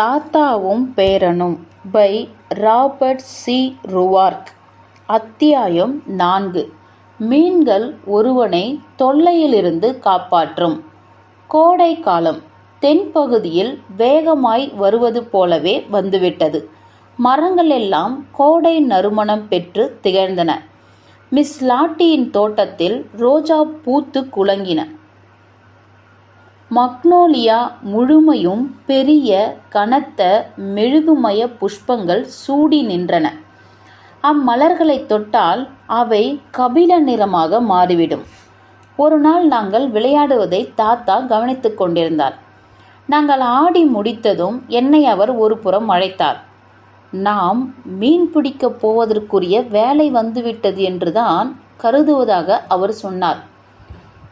தாத்தாவும் பேரனும் by Robert C. ருவார்க். அத்தியாயம் நான்கு. மீன்கள் ஒருவனை தொல்லையிலிருந்து காப்பாற்றும். கோடை காலம் தென்பகுதியில் வேகமாய் வருவது போலவே வந்துவிட்டது. மரங்கள் எல்லாம் கோடை நறுமணம் பெற்று திகழ்ந்தன. மிஸ் லாட்டியின் தோட்டத்தில் ரோஜா பூத்து குலங்கின. மக்னோலியா முழுமையும் பெரிய கனத்த மெழுகுமய புஷ்பங்கள் சூடி நின்றன. அம்மலர்களை தொட்டால் அவை கபில நிறமாக மாறிவிடும். ஒரு நாள் நாங்கள் விளையாடுவதை தாத்தா கவனித்துக் கொண்டிருந்தார். நாங்கள் ஆடி முடித்ததும் என்னை அவர் ஒரு புறம் அழைத்தார். நாம் மீன் பிடிக்கப் போவதற்குரிய வேலை வந்துவிட்டது என்றுதான் கருதுவதாக அவர் சொன்னார்.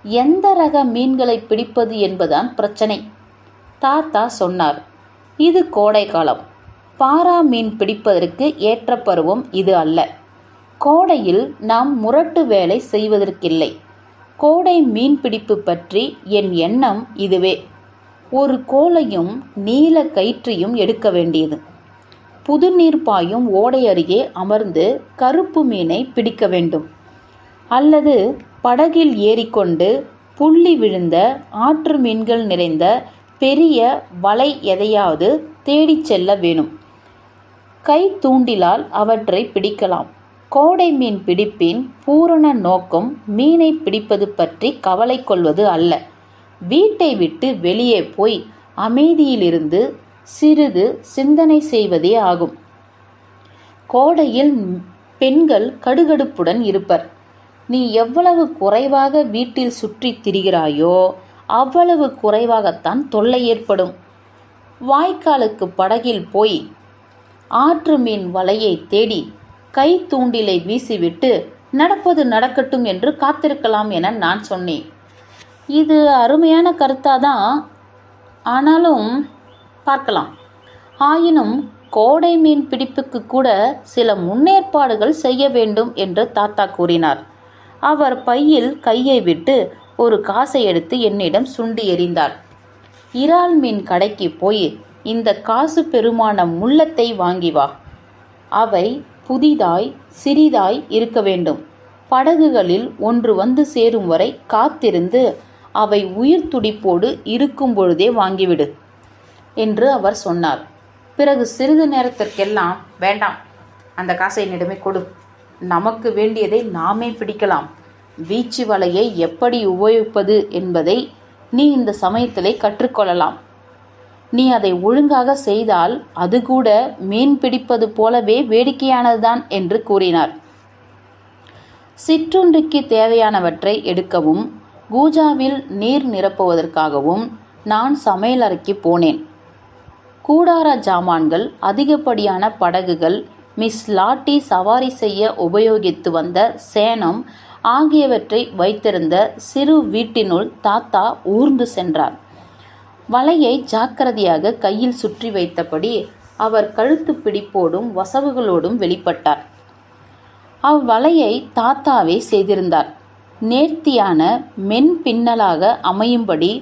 எந்த ரக மீன்களை பிடிப்பது என்பதுதான் பிரச்சனை. தாத்தா சொன்னார் இது கோடைக்காலம் பாரா மீன் பிடிப்பதற்கு ஏற்ற பருவம் இது அல்ல. கோடையில் நாம் முரட்டு வேலை செய்வதற்கில்லை. கோடை மீன் பிடிப்பு பற்றி என் எண்ணம் இதுவே. ஒரு கோலையும் நீல கயிற்றையும் எடுக்க வேண்டியது. புதுநீர் பாயும் ஓடை அருகே அமர்ந்து கருப்பு மீனை பிடிக்க வேண்டும். அல்லது படகில் ஏறிக்கொண்டு புள்ளி விழுந்த ஆற்று மீன்கள் நிறைந்த பெரிய வலை எதையாவது தேடிச் செல்ல வேணும். கை தூண்டிலால் அவற்றை பிடிக்கலாம். கோடை மீன் பிடிப்பின் பூரண நோக்கம் மீனை பிடிப்பது பற்றி கவலை கொள்வது அல்ல. வீட்டை விட்டு வெளியே போய் அமைதியிலிருந்து சிறிது சிந்தனை செய்வதே ஆகும். கோடையில் பெண்கள் கடுகடுப்புடன் இருப்பர். நீ எவ்வளவு குறைவாக வீட்டில் சுற்றி திரிகிறாயோ அவ்வளவு குறைவாகத்தான் தொல்லை ஏற்படும். வாய்க்காலுக்கு படகில் போய் ஆற்று மீன் வலையை தேடி கை தூண்டிலை வீசிவிட்டு நடப்பது நடக்கட்டும் என்று காத்திருக்கலாம் என நான் சொன்னேன். இது அருமையான கருத்தாதான் ஆனாலும் பார்க்கலாம். ஆயினும் கோடை மீன் பிடிப்புக்கு கூட சில முன்னேற்பாடுகள் செய்ய வேண்டும் என்று தாத்தா கூறினார். அவர் பையில் கையை விட்டு ஒரு காசை எடுத்து என்னிடம் சுண்டி எறிந்தார் இறால் மீன் கடைக்கு போய் இந்த காசு பெருமான முள்ளத்தை வாங்கி வா. அவை புதிதாய் சிறிதாய் இருக்க வேண்டும். படகுகளில் ஒன்று வந்து சேரும் வரை காத்திருந்து அவை உயிர் துடிப்போடு இருக்கும் பொழுதே வாங்கிவிடு என்று அவர் சொன்னார். பிறகு சிறிது நேரத்திற்கெல்லாம் வேண்டாம் அந்த காசை என்னிடமே கொடு. நமக்கு வேண்டியதை நாமே பிடிக்கலாம். வீச்சு வலையை எப்படி உபயோகிப்பது என்பதை நீ இந்த சமயத்திலே கற்றுக்கொள்ளலாம். நீ அதை ஒழுங்காக செய்தால் அது கூட மீன் பிடிப்பது போலவே வேடிக்கையானதுதான் என்று கூறினார். சிற்றுண்டிக்கு தேவையானவற்றை எடுக்கவும் கூஜாவில் நீர் நிரப்புவதற்காகவும் நான் சமையலறைக்கு போனேன். கூடார ஜாமான்கள் அதிகப்படியான படகுகள் மிஸ் லாட்டி சவாரி செய்ய உபயோகித்து வந்த சேனம் ஆகியவற்றை வைத்திருந்த சிறு வீட்டினுள் தாத்தா ஊர்ந்து சென்றார். வலையை ஜாக்கிரதையாக கையில் சுற்றி வைத்தபடி அவர் கழுத்து பிடிப்போடும் வசவுகளோடும் வெளிப்பட்டார். அவ்வலையை தாத்தாவே செய்திருந்தார். நேர்த்தியான மென் பின்னலாக அமையும்படி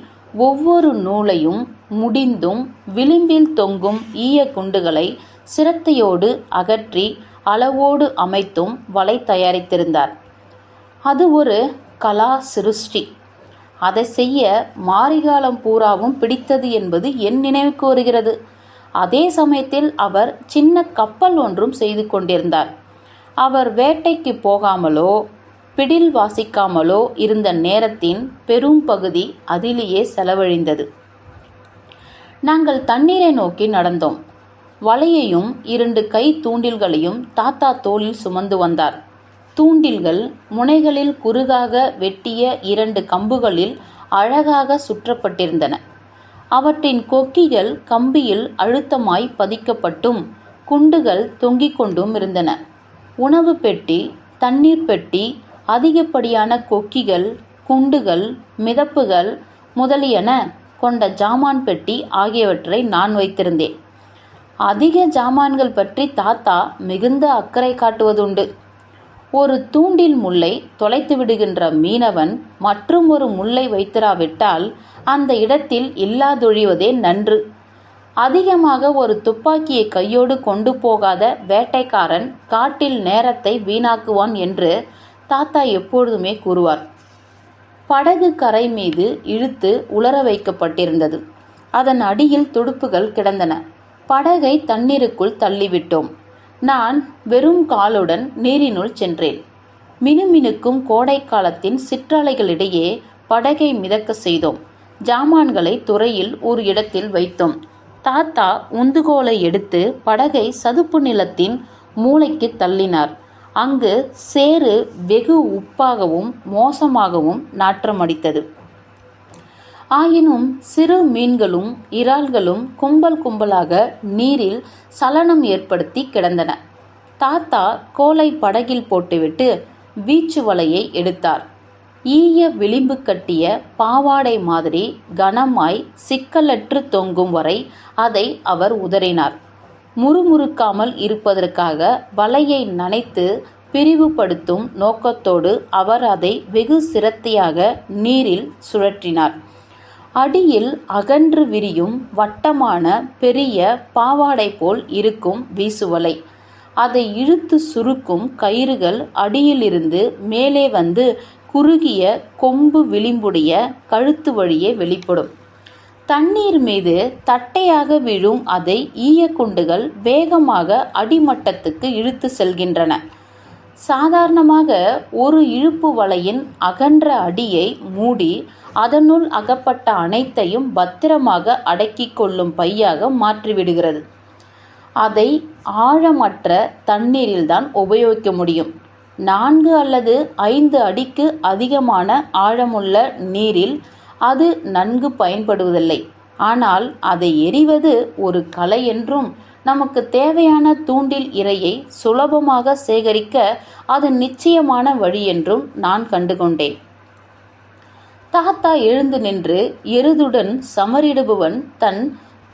ஒவ்வொரு நூலையும் முடிந்தும் விளிம்பில் தொங்கும் ஈய குண்டுகளை சிரத்தையோடு அகற்றி அளவோடு அமைத்தும் வலை தயாரித்திருந்தார். அது ஒரு கலா சிருஷ்டி. அதை செய்ய மாரிகாலம் பூராவும் பிடித்தது என்பது என் நினைவுக்கு வருகிறது. அதே சமயத்தில் அவர் சின்ன கப்பல் ஒன்றும் செய்து கொண்டிருந்தார். அவர் வேட்டைக்கு போகாமலோ பிடில் வாசிக்காமலோ இருந்த நேரத்தின் பெரும் பகுதி அதிலேயே செலவழிந்தது. நாங்கள் தண்ணீரை நோக்கி நடந்தோம். வலையையும் இரண்டு கை தூண்டில்களையும் தாத்தா தோளில் சுமந்து வந்தார். தூண்டில்கள் முனைகளில் குறுகாக வெட்டிய இரண்டு கம்புகளில் அழகாக சுற்றப்பட்டிருந்தன. அவற்றின் கொக்கிகள் கம்பியில் அழுத்தமாய் பதிக்கப்பட்டும் குண்டுகள் தொங்கிக் கொண்டும் இருந்தன. உணவு பெட்டி தண்ணீர் பெட்டி அதிகப்படியான கொக்கிகள் குண்டுகள் மிதப்புகள் முதலியன கொண்ட ஜாமான் பெட்டி ஆகியவற்றை நான் வைத்திருந்தேன். அதிக ஜாமான்கள் பற்றி தாத்தா மிகுந்த அக்கறை காட்டுவதுண்டு. ஒரு தூண்டில் முல்லை தொலைத்து விடுகின்ற மீனவன் மற்றும் ஒரு முல்லை வைத்திராவிட்டால் அந்த இடத்தில் இல்லாதொழிவதே நன்று. அதிகமாக ஒரு துப்பாக்கியை கையோடு கொண்டு போகாத வேட்டைக்காரன் காட்டில் நேரத்தை வீணாக்குவான் என்று தாத்தா எப்பொழுதுமே கூறுவார். படகு கரை மீது இழுத்து உலர வைக்கப்பட்டிருந்தது. அதன் அடியில் துடுப்புகள் கிடந்தன. படகை தண்ணீருக்குள் தள்ளிவிட்டோம். நான் வெறும் காலுடன் நீரினுள் சென்றேன். மினுமினுக்கும் கோடைக்காலத்தின் சிற்றலைகளிடையே படகை மிதக்க செய்தோம். ஜாமான்களை துறையில் ஒரு இடத்தில் வைத்தோம். தாத்தா உந்துகோலை எடுத்து படகை சதுப்பு நிலத்தின் மூளைக்கு தள்ளினார். அங்கு சேறு வெகு உப்பாகவும் மோசமாகவும் நாற்றமடித்தது. ஆயினும் சிறு மீன்களும் இறால்களும் கும்பல் கும்பலாக நீரில் சலனம் ஏற்படுத்தி கிடந்தன. தாத்தா கோலை படகில் போட்டுவிட்டு வீச்சு வலையை எடுத்தார். ஈய விளிம்பு கட்டிய பாவாடை மாதிரி கனமாய் சிக்கலற்று தொங்கும் வரை அதை அவர் உதறினார். முறுமுறுக்காமல் இருப்பதற்காக வலையை நனைத்து பிரிவுபடுத்தும் நோக்கத்தோடு அவர் அதை வெகு சிரத்தையாக நீரில் சுழற்றினார். அடியில் அகன்று விரியும் வட்டமான பெரிய பாவாடை போல் இருக்கும் வீசுவலை. அதை இழுத்து சுருக்கும் கயிறுகள் அடியிலிருந்து மேலே வந்து குறுகிய கொம்பு விளிம்புடைய கழுத்து வழியே வெளிப்படும். தண்ணீர் மீது தட்டையாக விழும் அதை ஈயக்குண்டுகள் வேகமாக அடிமட்டத்துக்கு இழுத்து செல்கின்றன. சாதாரணமாக ஒரு இழுப்பு வலையின் அகன்ற அடியை மூடி அதனுள் அகப்பட்ட அனைத்தையும் பத்திரமாக அடக்கிக் கொள்ளும் பையாக மாற்றிவிடுகிறது. அதை ஆழமற்ற தண்ணீரில்தான் உபயோகிக்க முடியும். நான்கு அல்லது ஐந்து அடிக்கு அதிகமான ஆழமுள்ள நீரில் அது நன்கு பயன்படுவதில்லை. ஆனால் அதை எறிவது ஒரு கலை என்றும் நமக்கு தேவையான தூண்டில் இரையை சுலபமாக சேகரிக்க அது நிச்சயமான வழி என்றும் நான் கண்டுகொண்டேன். தாத்தா எழுந்து நின்று எருதுடன் சமரிடுபவன் தன்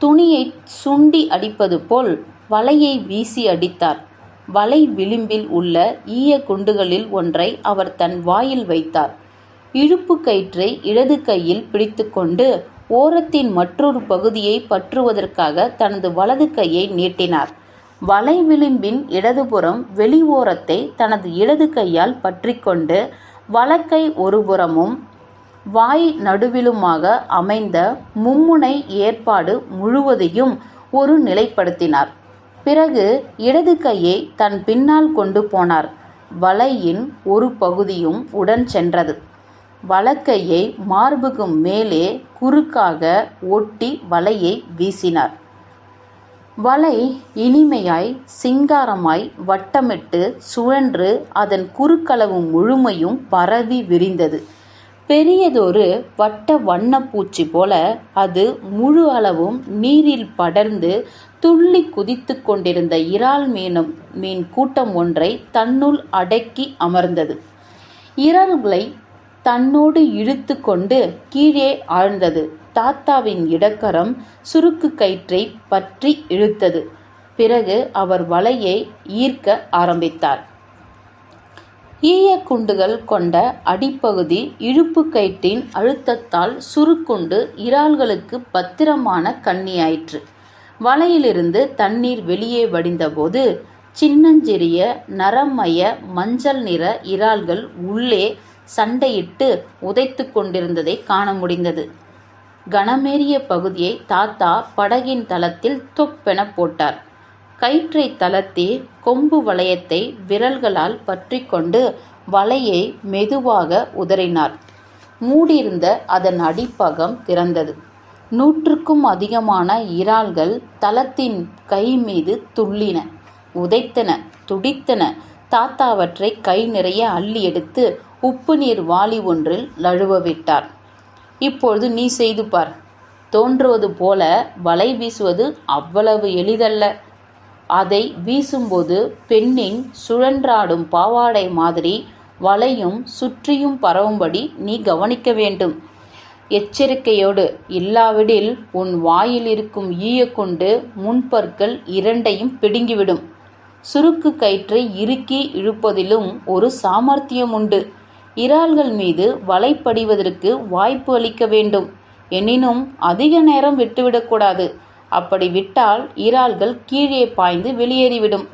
துணியை சுண்டி அடிப்பது போல் வலையை வீசி அடித்தார். வலை விளிம்பில் உள்ள ஈய குண்டுகளில் ஒன்றை அவர் தன் வாயில் வைத்தார். இழுப்பு கயிற்றை இடது கையில் பிடித்துக்கொண்டு ஓரத்தின் மற்றொரு பகுதியை பற்றுவதற்காக தனது வலது கையை நீட்டினார். வலை விளிம்பின் இடதுபுறம் வெளி ஓரத்தை தனது இடது கையால் பற்றிக்கொண்டு வலக்கை ஒருபுறமும் வாய் நடுவிலுமாக அமைந்த மும்முனை ஏற்பாடு முழுவதையும் ஒரு நிலைப்படுத்தினார். பிறகு இடது கையை தன் பின்னால் கொண்டு போனார். வலையின் ஒரு பகுதியும் உடன் சென்றது. வலக்கையை மார்புக்கு மேலே குறுக்காக ஒட்டி வலையை வீசினார். வலை இனிமையாய் சிங்காரமாய் வட்டமிட்டு சுழன்று அதன் குறுக்களவு முழுமையும் பரவி விரிந்தது. பெரியதொரு வட்ட வண்ணப்பூச்சி போல அது முழு அளவும் நீரில் படர்ந்து துள்ளி குதித்து கொண்டிருந்த இறால் மீனும் மீன் கூட்டம் ஒன்றை தன்னுள் அடக்கி அமர்ந்தது. இறல்களை தன்னோடு இழுத்து கொண்டு கீழே ஆழ்ந்தது. தாத்தாவின் இடக்கரம் சுருக்கு கயிற்றை பற்றி இழுத்தது. பிறகு அவர் வலையை ஈர்க்க ஆரம்பித்தார். ஈயக்குண்டுகள் கொண்ட அடிப்பகுதி இழுப்பு கயிற்றின் அழுத்தத்தால் சுருக்குண்டு இறால்களுக்கு பத்திரமான கண்ணியாயிற்று. வலையிலிருந்து தண்ணீர் வெளியே வடிந்தபோது சின்னஞ்சிறிய நரமய மஞ்சள் நிற இறால்கள் உள்ளே சண்டையிட்டு உதைத்து கொண்டிருந்ததை காண முடிந்தது. கனமேறிய பகுதியை தாத்தா படகின் தளத்தில் தொப்பென போட்டார். கயிற்றை தளர்த்தி கொம்பு வளையத்தை விரல்களால் பற்றி கொண்டு வலையை மெதுவாக உதறினார். மூடியிருந்த அதன் அடிப்பகம் திறந்தது. நூற்றுக்கும் அதிகமான இறால்கள் தளத்தின் கை மீது துள்ளின உதைத்தன துடித்தன. தாத்தாவற்றை கை நிறைய அள்ளி எடுத்து உப்பு நீர் வாளி ஒன்றில் லழுவ விட்டார் இப்பொழுது நீ செய்து பார். தோன்றுவது போல வலை வீசுவது அவ்வளவு எளிதல்ல. அதை வீசும்போது பெண்ணின் சுழன்றாடும் பாவாடை மாதிரி வலையும் சுற்றியும் பரவும்படி நீ கவனிக்க வேண்டும். எச்சரிக்கையோடு இல்லாவிடில் உன் வாயில் இருக்கும் ஈயக்கொண்டு முன்பற்கள் இரண்டையும் பிடுங்கிவிடும். சுருக்கு கயிற்றை இறுக்கி இழுப்பதிலும் ஒரு சாமர்த்தியம் உண்டு இறால்கள் மீது வலைப்படிவதற்கு வாய்ப்பு அளிக்க வேண்டும். எனினும் அதிக நேரம் விட்டுவிடக்கூடாது அப்படி விட்டால் இறால்கள் கீழே பாய்ந்து வெளியேறிவிடும்.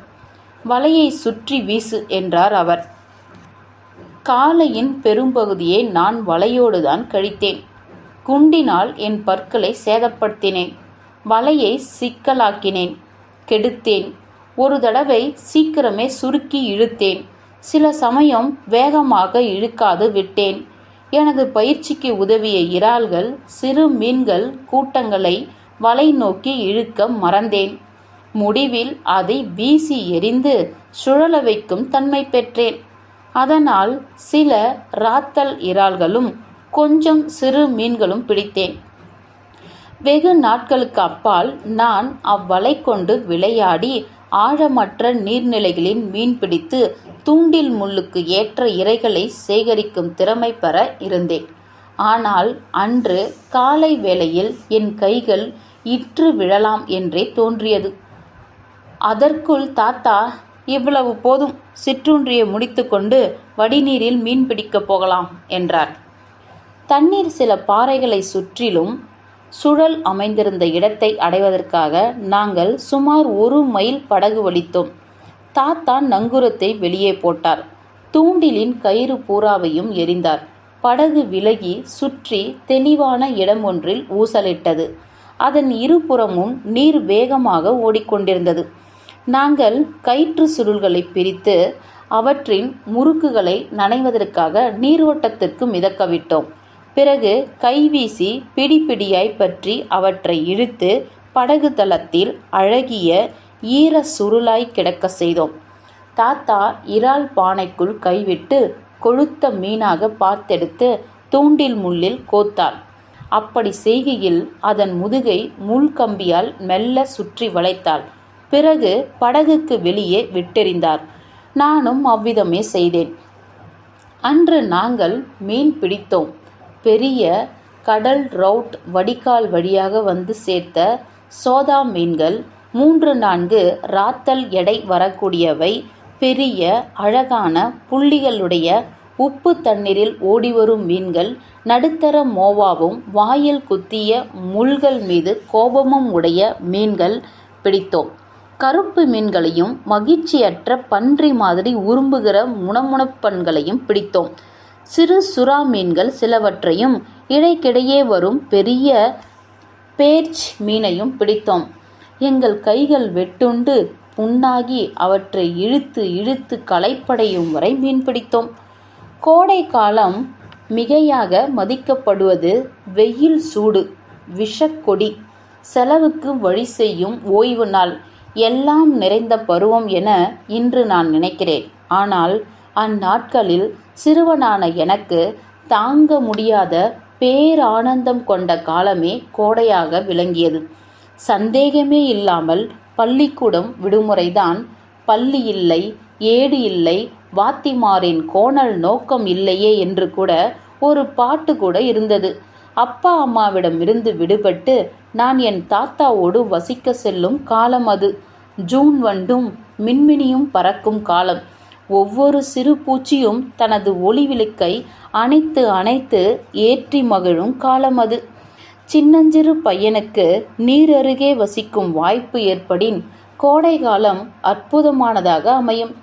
வலையை சுற்றி வீசு என்றார் அவர். காலையின் பெரும்பகுதியை நான் வலையோடுதான் கழித்தேன். குண்டினால் என் பற்களை சேதப்படுத்தினேன். வலையை சிக்கலாக்கினேன். கெடுத்தேன். ஒரு தடவை சீக்கிரமே சுருக்கி இழுத்தேன். சில சமயம் வேகமாக இழுக்காது விட்டேன். எனது பயிற்சிக்கு உதவிய இறால்கள் சிறு மீன்கள் கூட்டங்களை வலை நோக்கி இழுக்க மறந்தேன். முடிவில் அதை வீசி எறிந்து சுழல வைக்கும் தன்மை பெற்றேன். அதனால் சில ராத்தல் இறால்களும் கொஞ்சம் சிறு மீன்களும் பிடித்தேன். வெகு நாட்களுக்கு அப்பால் நான் அவ்வலை கொண்டு விளையாடி ஆழமற்ற நீர்நிலைகளில் மீன் பிடித்து தூண்டில் முள்ளுக்கு ஏற்ற இரைகளை சேகரிக்கும் திறமை பெற இருந்தேன். ஆனால் அன்று காலை வேளையில் என் கைகள் இற்று விழலாம் என்றே தோன்றியது. அதற்குள் தாத்தா இவ்வளவு போதும் சிற்றுன்றியை முடித்துக்கொண்டு வடிநீரில் மீன் பிடிக்கப் போகலாம் என்றார். தண்ணீர் சில பாறைகளை சுற்றிலும் சுழல் அமைந்திருந்த இடத்தை அடைவதற்காக நாங்கள் சுமார் ஒரு மைல் படகு வலித்தோம் தாத்தா நங்குரத்தை வெளியே போட்டார். தூண்டிலின் கயிறு பூராவையும் எரிந்தார். படகு விலகி சுற்றி தெளிவான இடம் ஒன்றில் ஊசலிட்டது. அதன் இருபுறமும் நீர் வேகமாக ஓடிக்கொண்டிருந்தது. நாங்கள் கயிற்று சுருள்களை பிரித்து அவற்றின் முறுக்குகளை நனைவதற்காக நீரோட்டத்திற்கு மிதக்க விட்டோம். பிறகு கைவீசி பிடிபிடியாய் பற்றி அவற்றை இழுத்து படகு தளத்தில் அழகிய ஈர சுருளாய் கிடக்க செய்தோம். தாத்தா இறால் பானைக்குள் கைவிட்டு கொழுத்த மீனாக பார்த்தெடுத்து தூண்டில் முள்ளில் கோத்தார். அப்படி செய்கையில் அதன் முதுகை முள் கம்பியால் மெல்ல சுற்றி வளைத்தாள் பிறகு படகுக்கு வெளியே விட்டெறிந்தார். நானும் அவ்விதமே செய்தேன். அன்று நாங்கள் மீன் பிடித்தோம். பெரிய கடல் ரவுட் வடிகால் வழியாக வந்து சேர்த்த சோதா மீன்கள் மூன்று நான்கு ராத்தல் எடை வரக்கூடியவை. பெரிய அழகான புள்ளிகளுடைய உப்பு தண்ணீரில் ஓடிவரும் மீன்கள் நடுத்தர மோவாவும் வாயில் குத்திய முள்கள் மீது கோபமும் உடைய மீன்கள் பிடித்தோம். கருப்பு மீன்களையும் மகிழ்ச்சியற்ற பன்றி மாதிரி உரும்புகிற முணமுணப்பன்களையும் பிடித்தோம். சிறு சுறா மீன்கள் சிலவற்றையும் இடைக்கிடையே வரும் பெரிய பேர்ச் மீனையும் பிடித்தோம். எங்கள் கைகள் வெட்டுண்டு புண்ணாகி அவற்றை இழுத்து இழுத்து களைப்படையும் வரை மீன் பிடித்தோம். கோடை காலம் மிகையாக மதிக்கப்படுவது வெயில் சூடு விஷக்கொடி செலவுக்கு வழி செய்யும் ஓய்வு நாள் எல்லாம் நிறைந்த பருவம் என இன்று நான் நினைக்கிறேன். ஆனால் அந்நாட்களில் சிறுவனான எனக்கு தாங்க முடியாத பேரானந்தம் கொண்ட காலமே கோடையாக விளங்கியது. சந்தேகமே இல்லாமல் பள்ளிக்கூடம் விடுமுறைதான். பள்ளி இல்லை ஏடு இல்லை வாத்திமாரின் கோணல் நோக்கம் இல்லையே என்று கூட ஒரு பாட்டு கூட இருந்தது. அப்பா அம்மாவிடம் இருந்து விடுபட்டு நான் என் தாத்தாவோடு வசிக்க செல்லும் காலம் அது. ஜூன் வண்டும் மின்மினியும் பறக்கும் காலம். ஒவ்வொரு சிறு பூச்சியும் தனது ஒளி விளக்கை அணைத்து அணைத்து ஏற்றி மகிழும் காலம் அது. சின்னஞ்சிறு பையனுக்கு நீர் அருகே வசிக்கும் வாய்ப்பு ஏற்படின் கோடை காலம் அற்புதமானதாக அமையும்.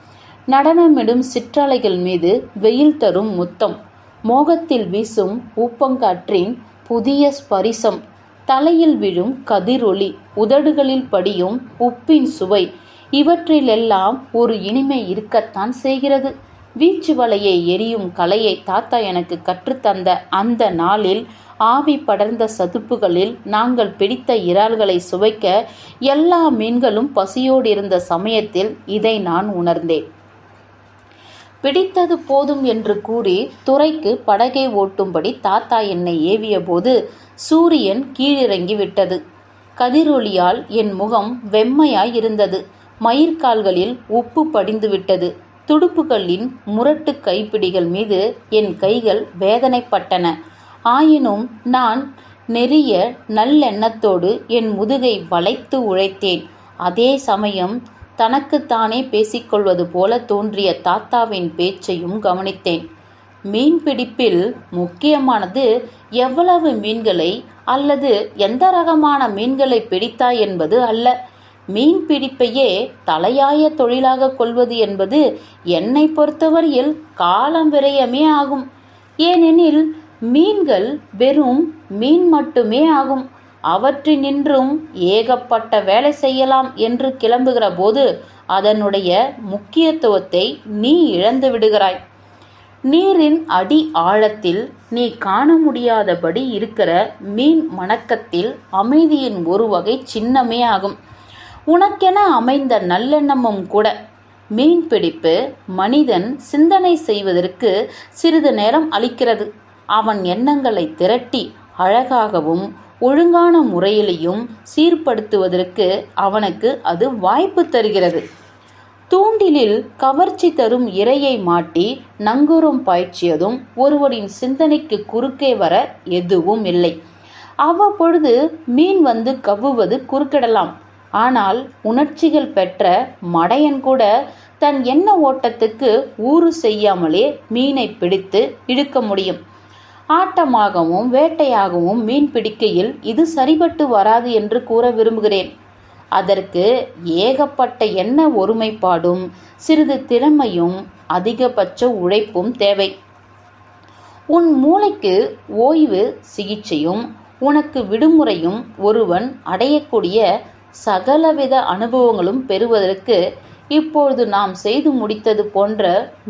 நடனமிடும் சிற்றலைகள் மீது வெயில் தரும் முத்தம். மோகத்தில் வீசும் ஊப்பங்காற்றின் புதிய ஸ்பரிசம். தலையில் விழும் கதிரொளி. உதடுகளில் படியும் உப்பின் சுவை. இவற்றிலெல்லாம் ஒரு இனிமை இருக்கத்தான் செய்கிறது. வீச்சு வலையை எரியும் கலையை தாத்தா எனக்கு கற்றுத்தந்த அந்த நாளில் ஆவி படர்ந்த சதுப்புகளில் நாங்கள் பிடித்த இறால்களை சுவைக்க எல்லா மீன்களும் பசியோடு இருந்த சமயத்தில் இதை நான் உணர்ந்தேன். பிடித்தது போதும் என்று கூறி துறைக்கு படகை ஓட்டும்படி தாத்தா என்னை ஏவிய போது சூரியன் கீழிறங்கி விட்டது கதிரொளியால் என் முகம் வெம்மையாய் இருந்தது மயிர்கால்களில் உப்பு படிந்து விட்டது துடுப்புகளின் முரட்டு கைப்பிடிகள் மீது என் கைகள் வேதனைப்பட்டன. ஆயினும் நான் நெறிய நல்லெண்ணத்தோடு என் முதுகை வளைத்து உழைத்தேன். அதே சமயம் தனக்குத்தானே பேசிக்கொள்வது போல தோன்றிய தாத்தாவின் பேச்சையும் கவனித்தேன். மீன்பிடிப்பில் முக்கியமானது எவ்வளவு மீன்களை அல்லது எந்த ரகமான மீன்களை பிடித்தாய் என்பது அல்ல. மீன் பிடிப்பையே தலையாய தொழிலாக கொள்வது என்பது என்னை பொறுத்தவரையில் காலம் விரயமே ஆகும். ஏனெனில் மீன்கள் வெறும் மீன் மட்டுமே ஆகும். அவற்றினின்றும் ஏகப்பட்ட வேலை செய்யலாம் என்று கிளம்புகிற போது அதனுடைய முக்கியத்துவத்தை நீ இழந்து விடுகிறாய். நீரின் அடி ஆழத்தில் நீ காண முடியாதபடி இருக்கிற மீன் மணக்கத்தில் அமைதியின் ஒரு வகை சின்னமே ஆகும். உனக்கென அமைந்த நல்லெண்ணமும் கூட. மீன் பிடிப்பு மனிதன் சிந்தனை செய்வதற்கு சிறிது நேரம் அளிக்கிறது. அவன் எண்ணங்களை திரட்டி அழகாகவும் ஒழுங்கான முறையிலையும் சீர்படுத்துவதற்கு அவனுக்கு அது வாய்ப்பு தருகிறது. தூண்டிலில் கவர்ச்சி தரும் இரையை மாட்டி நங்கூரம் பாய்ச்சியதும் ஒருவரின் சிந்தனைக்கு குறுக்கே வர எதுவும் இல்லை. அவ்வப்பொழுது மீன் வந்து கவ்வுவது குறுக்கிடலாம். ஆனால் உணர்ச்சிகள் பெற்ற மடையன் கூட தன் எண்ண ஓட்டத்துக்கு ஊறு செய்யாமலே மீனை பிடித்து இழுக்க முடியும். ஆட்டமாகவும் வேட்டையாகவும் மீன் பிடிக்கையில் இது சரிபட்டு வராது என்று கூற விரும்புகிறேன். அதற்கு ஏகப்பட்ட எண்ண ஒருமைப்பாடும் சிறிது திறமையும் அதிகபட்ச உழைப்பும் தேவை. உன் மூளைக்கு ஓய்வு சிகிச்சையும் உனக்கு விடுமுறையும் ஒருவன் அடையக்கூடிய சகலவித அனுபவங்களும் பெறுவதற்கு இப்பொழுது நாம் செய்து முடித்தது போன்ற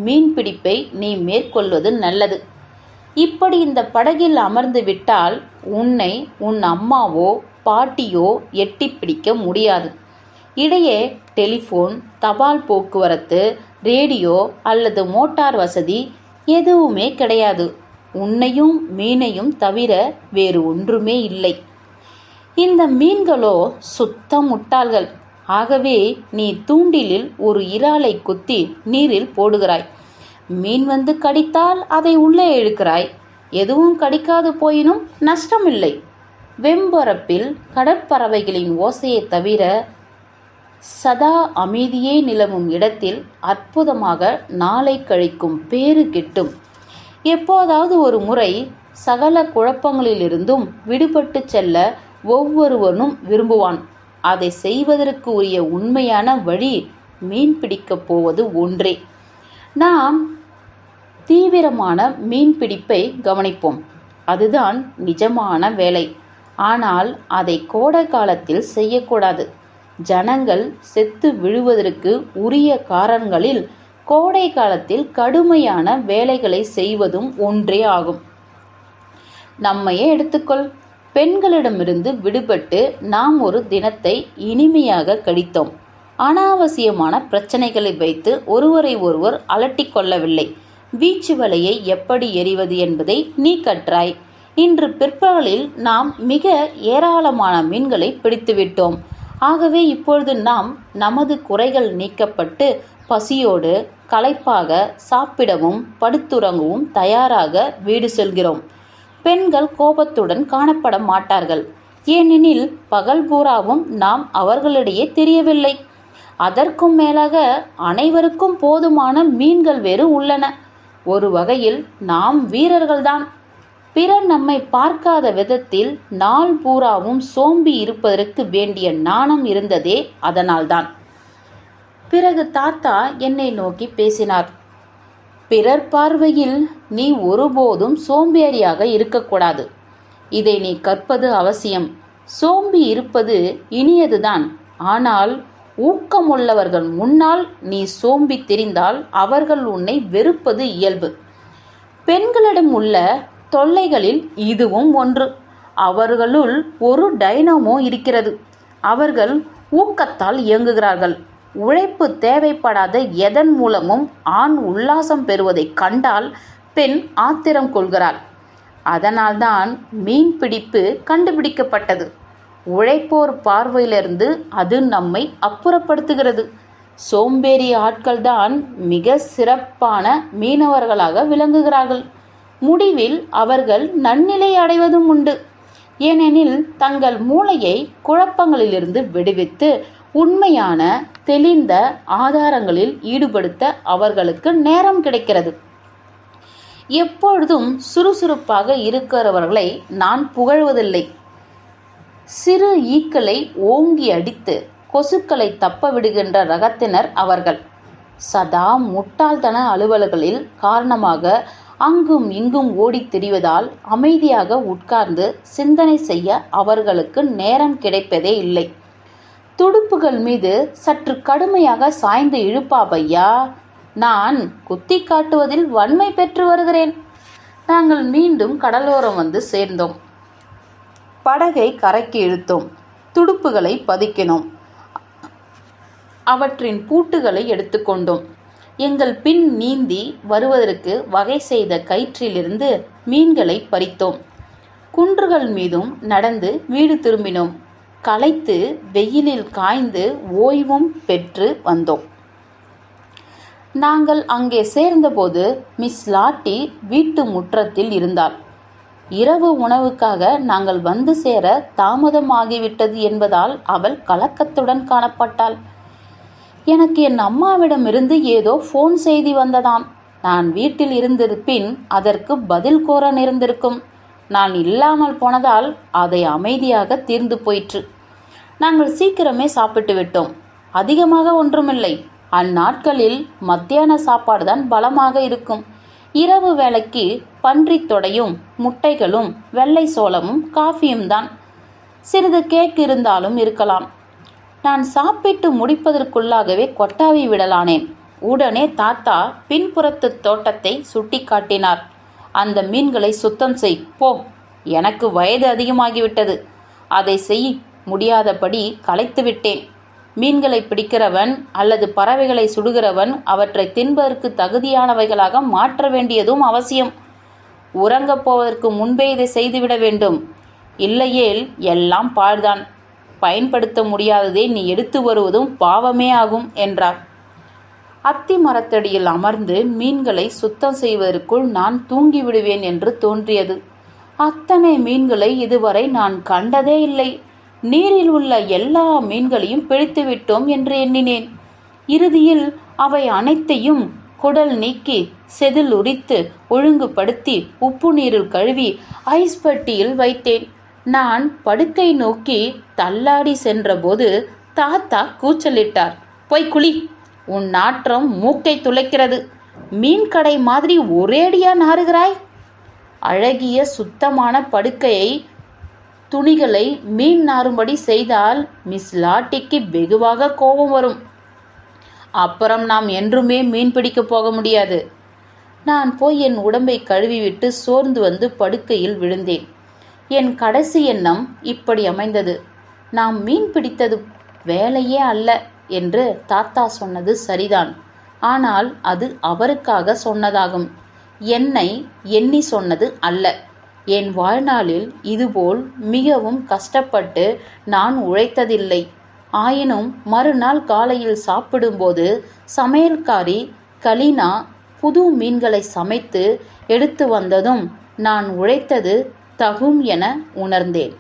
மீன்பிடிப்பை நீ மேற்கொள்வது நல்லது. இப்படி இந்த படகில் அமர்ந்து விட்டால் உன்னை உன் அம்மாவோ பாட்டியோ எட்டி பிடிக்க முடியாது. இடையே டெலிஃபோன் தபால் போக்குவரத்து ரேடியோ அல்லது மோட்டார் வசதி எதுவுமே கிடையாது. உன்னையும் மீனையும் தவிர வேறு ஒன்றுமே இல்லை. இந்த மீன்களோ சுத்த முட்டாள்கள். ஆகவே நீ தூண்டிலில் ஒரு இறாலை குத்தி நீரில் போடுகிறாய். மீன் வந்து கடித்தால் அதை உள்ளே இழுக்கிறாய். எதுவும் கடிக்காது போயினும் நஷ்டமில்லை. வெம்பரப்பில் கடற்பறவைகளின் ஓசையை தவிர சதா அமைதியே நிலவும் இடத்தில் அற்புதமாக நாளை கழிக்கும் பேறு கிட்டும். எப்போதாவது ஒரு முறை சகல குழப்பங்களிலிருந்தும் விடுபட்டு செல்ல ஒவ்வொருவனும் விரும்புவான். அதை செய்வதற்கு உரிய உண்மையான வழி மீன் பிடிக்கப் போவது ஒன்றே. நாம் தீவிரமான மீன்பிடிப்பை கவனிப்போம். அதுதான் நிஜமான வேலை. ஆனால் அதை கோடை காலத்தில் செய்யக்கூடாது. ஜனங்கள் செத்து விழுவதற்கு உரிய காரணங்களில் கோடை காலத்தில் கடுமையான வேலைகளை செய்வதும் ஒன்றே ஆகும். நம்மையே எடுத்துக்கொள். பெண்களிடமிருந்து விடுபட்டு நாம் ஒரு தினத்தை இனிமையாக கழித்தோம். அனாவசியமான பிரச்சனைகளை வைத்து ஒருவரை ஒருவர் அலட்டிக் கொள்ளவில்லை. வீச்சு வலையை எப்படி எறிவது என்பதை நீ கற்றாய். இன்று பிற்பகலில் நாம் மிக ஏராளமான மீன்களை பிடித்துவிட்டோம் ஆகவே இப்பொழுது நாம் நமது குறைகள் நீக்கப்பட்டு பசியோடு களைப்பாக சாப்பிடவும் படுத்துறங்கவும் தயாராக வீடு செல்கிறோம். பெண்கள் கோபத்துடன் காணப்பட மாட்டார்கள். ஏனெனில் பகல் பூராவும் நாம் அவர்களிடையே தெரியவில்லை. அதற்கும் மேலாக அனைவருக்கும் போதுமான மீன்கள் வேறு உள்ளன. ஒரு வகையில் நாம் வீரர்கள்தான். பிறர் நம்மை பார்க்காத விதத்தில் நாள் பூராவும் சோம்பி இருப்பதற்கு வேண்டிய நாணம் இருந்ததே அதனால்தான். பிறகு தாத்தா என்னை நோக்கி பேசினார். பிறர் பார்வையில் நீ ஒருபோதும் சோம்பேறியாக இருக்கக்கூடாது. இதை நீ கற்பது அவசியம். சோம்பி இருப்பது இனியதுதான். ஆனால் ஊக்கமுள்ளவர்கள் முன்னால் நீ சோம்பி தெரிந்தால் அவர்கள் உன்னை வெறுப்பது இயல்பு. பெண்களிடம் உள்ள தொல்லைகளில் இதுவும் ஒன்று. அவர்களுள் ஒரு டைனமோ இருக்கிறது. அவர்கள் ஊக்கத்தால் இயங்குகிறார்கள். உழைப்பு தேவைப்படாத எதன் மூலமும் ஆண் உல்லாசம் பெறுவதைக் கண்டால் பெண் ஆத்திரம் கொள்கிறாள். அதனால்தான் மீன்பிடிப்பு கண்டுபிடிக்கப்பட்டது. உழைப்போர் பார்வையிலிருந்து அது நம்மை அப்புறப்படுத்துகிறது. சோம்பேறி ஆட்கள்தான் மிக சிறப்பான மீனவர்களாக விளங்குகிறார்கள். முடிவில் அவர்கள் நன்னிலை அடைவதும் உண்டு. ஏனெனில் தங்கள் மூளையை குழப்பங்களிலிருந்து விடுவித்து உண்மையான தெளிந்த ஆதாரங்களில் ஈடுபடுத்த அவர்களுக்கு நேரம் கிடைக்கிறது. எப்பொழுதும் சுறுசுறுப்பாக இருக்கிறவர்களை நான் புகழ்வதில்லை. சிறு ஈக்களை ஓங்கி அடித்து கொசுக்களை தப்ப விடுகின்ற ரகத்தினர் அவர்கள். சதா முட்டாள்தன அலுவல்களில் காரணமாக அங்கும் இங்கும் ஓடித் திரிவதால் அமைதியாக உட்கார்ந்து சிந்தனை செய்ய அவர்களுக்கு நேரம் கிடைப்பதே இல்லை. துடுப்புகள் மீது சற்று கடுமையாக சாய்ந்து இழுப்பாவையா நான் குத்தி காட்டுவதில் வன்மை பெற்று வருகிறேன். நாங்கள் மீண்டும் கடலோரம் வந்து சேர்ந்தோம். படகை கரைக்கு இழுத்தோம். துடுப்புகளை பதிக்கினோம். அவற்றின் பூட்டுகளை எடுத்துக்கொண்டோம். எங்கள் பின் நீந்தி வருவதற்கு வகை செய்த கயிற்றிலிருந்து மீன்களை பறித்தோம். குன்றுகள் மீதும் நடந்து வீடு திரும்பினோம். களைத்து வெயிலில் காய்ந்து ஓய்வும் பெற்று வந்தோம். நாங்கள் அங்கே சேர்ந்தபோது மிஸ் லாட்டி வீட்டு முற்றத்தில் இருந்தாள். இரவு உணவுக்காக நாங்கள் வந்து சேர தாமதமாகிவிட்டது என்பதால் அவள் கலக்கத்துடன் காணப்பட்டாள். எனக்கு என் அம்மாவிடமிருந்து ஏதோ ஃபோன் செய்தி வந்ததாம். நான் வீட்டில் இருந்திருப்பின் அதற்கு பதில் கோர நேர்ந்திருக்கும். நான் இல்லாமல் போனதால் அதை அமைதியாக தீர்ந்து போயிற்று. நாங்கள் சீக்கிரமே சாப்பிட்டு விட்டோம். அதிகமாக ஒன்றுமில்லை. அந்நாட்களில் மத்தியான சாப்பாடுதான் பலமாக இருக்கும். இரவு வேளைக்கு பன்றித் தொடையும் முட்டைகளும் வெள்ளை சோளமும் காஃபியும் தான். சிறிது கேக் இருந்தாலும் இருக்கலாம். நான் சாப்பிட்டு முடிப்பதற்குள்ளாகவே கொட்டாவி விடலானேன் உடனே தாத்தா பின்புறத்து தோட்டத்தை சுட்டி காட்டினார் அந்த மீன்களை சுத்தம் செய் போ. எனக்கு வயது அதிகமாகிவிட்டது. அதை செய் முடியாதபடி கலைத்து விட்டேன் மீன்களை பிடிக்கிறவன் அல்லது பறவைகளை சுடுகிறவன் அவற்றை தின்பதற்கு தகுதியானவைகளாக மாற்ற வேண்டியதும் அவசியம். உறங்கப் போவதற்கு முன்பே இதை செய்துவிட வேண்டும். இல்லையேல் எல்லாம் பாழ்தான். பயன்படுத்த முடியாததை நீ எடுத்து வருவதும் பாவமே ஆகும் என்றார். அத்தி மரத்தடியில் அமர்ந்து மீன்களை சுத்தம் செய்வதற்குள் நான் தூங்கிவிடுவேன் என்று தோன்றியது. அத்தனை மீன்களை இதுவரை நான் கண்டதே இல்லை. நீரில் உள்ள எல்லா மீன்களையும் பிடித்துவிட்டோம் என்று எண்ணினேன். இறுதியில் அவை அனைத்தையும் குடல் நீக்கி செதில் உரித்து ஒழுங்குபடுத்தி உப்பு நீரில் கழுவி ஐஸ் பட்டியில் வைத்தேன். நான் படுக்கை நோக்கி தள்ளாடி சென்றபோது தாத்தா கூச்சலிட்டார். போய் குழி உன் நாற்றம் மூக்கை துளைக்கிறது. மீன் கடை மாதிரி ஒரேடியா நாறுகிறாய்? அழகிய சுத்தமான படுக்கையை துணிகளை மீன் நாறும்படி செய்தால் மிஸ் லாட்டிக்கு வெகுவாக கோபம் வரும். அப்புறம் நாம் என்றுமே மீன் பிடிக்க போக முடியாது. நான் போய் என் உடம்பை கழுவிவிட்டு சோர்ந்து வந்து படுக்கையில் விழுந்தேன். என் கடைசி எண்ணம் இப்படி அமைந்தது. நாம் மீன் பிடித்தது வேலையே அல்ல என்று தாத்தா சொன்னது சரிதான். ஆனால் அது அவருக்காக சொன்னதாகும். என்னை எண்ணி சொன்னது அல்ல. என் வாழ்நாளில் இதுபோல் மிகவும் கஷ்டப்பட்டு நான் உழைத்ததில்லை. ஆயினும் மறுநாள் காலையில் சாப்பிடும்போது சமையல்காரி கலீனா புது மீன்களை சமைத்து எடுத்து வந்ததும் நான் உழைத்தது தகும் என உணர்ந்தேன்.